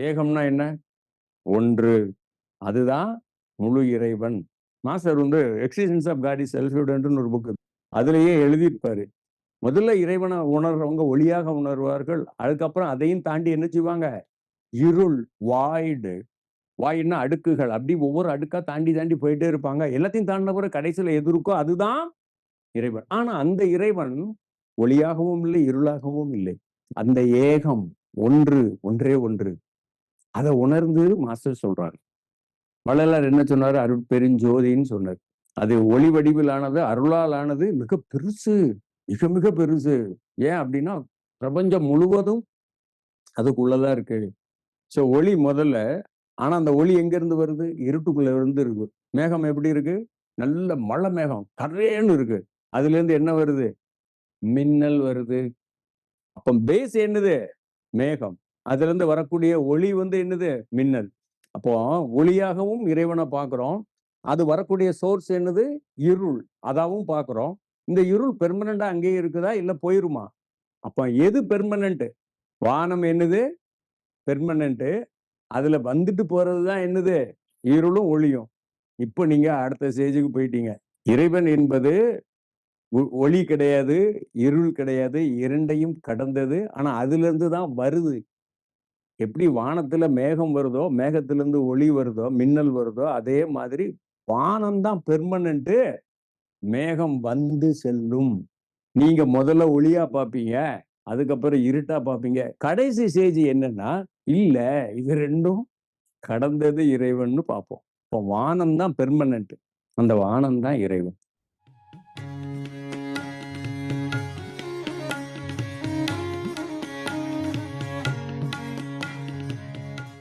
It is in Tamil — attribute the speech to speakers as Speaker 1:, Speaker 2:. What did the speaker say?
Speaker 1: ஏகம்னா என்ன? ஒன்று. அதுதான் முழு இறைவன். மாஸ்டர் வந்து எக்ஸிஸ்டன்ஸ் ஆஃப் காட் இஸ் செல்ஃபிடன்ட்னு ஒரு புக்கு அதுலயே எழுதியிருப்பாரு. முதல்ல இறைவனை உணர்றவங்க ஒளியாக உணர்வார்கள். அதுக்கப்புறம் அதையும் தாண்டி என்ன செய்வாங்க? இருள் வாய்டு வாயின்னா அடுக்குகள். அப்படி ஒவ்வொரு அடுக்காக தாண்டி தாண்டி போயிட்டே இருப்பாங்க. எல்லாத்தையும் தாண்டின பிறகு கடைசியில எது இருக்கோ அதுதான் இறைவன். ஆனால் அந்த இறைவன் ஒளியாகவும் இல்லை இருளாகவும் இல்லை. அந்த ஏகம் ஒன்று ஒன்றே ஒன்று. அதை உணர்ந்து மாஸ்டர் சொல்றாரு. வள்ளலார் என்ன சொன்னாரு? அருட்பெருஞ்சோதின்னு சொன்னார். அது ஒளி வடிவிலானது அருளால் ஆனது மிக பெருசு மிக மிக பெருசு. ஏன் அப்படின்னா பிரபஞ்சம் முழுவதும் அதுக்குள்ளதான் இருக்கு. ஸோ ஒளி முதல்ல ஆனா அந்த ஒளி எங்க இருந்து வருது? இருட்டுக்குள்ள இருந்து இருக்கு. மேகம் எப்படி இருக்கு? நல்ல மழை மேகம் கரேன்னு இருக்கு. அதுல இருந்து என்ன வருது? மின்னல் வருது. அப்ப பேஸ் என்னது? மேகம். அதுலேருந்து வரக்கூடிய ஒளி வந்து என்னது? மின்னல். அப்போ ஒளியாகவும் இறைவனை பார்க்குறோம். அது வரக்கூடிய சோர்ஸ் என்னது? இருள். அதாவும் பார்க்குறோம். இந்த இருள் பெர்மனண்டா அங்கேயே இருக்குதா? இல்லை போயிருமா? அப்போ எது பெர்மனண்ட்டு வானம் என்னது? பெர்மனண்ட்டு அதில் வந்துட்டு போகிறது தான் என்னது? இருளும் ஒளியும். இப்போ நீங்கள் அடுத்த ஸ்டேஜுக்கு போயிட்டீங்க. இறைவன் என்பது ஒளி கிடையாது இருள் கிடையாது இரண்டையும் கடந்தது. ஆனால் அதுலேருந்து தான் வருது. எப்படி வானத்துல மேகம் வருதோ மேகத்திலிருந்து ஒளி வருதோ மின்னல் வருதோ அதே மாதிரி வானம் தான் மேகம் வந்து செல்லும். நீங்க முதல்ல ஒளியா பார்ப்பீங்க அதுக்கப்புறம் இருட்டா பார்ப்பீங்க. கடைசி ஸ்டேஜ் என்னன்னா இல்ல இது ரெண்டும் கடந்தது இறைவன்னு பார்ப்போம். இப்போ வானம் தான் பெர்மனன்ட் அந்த வானம் தான் இறைவன்.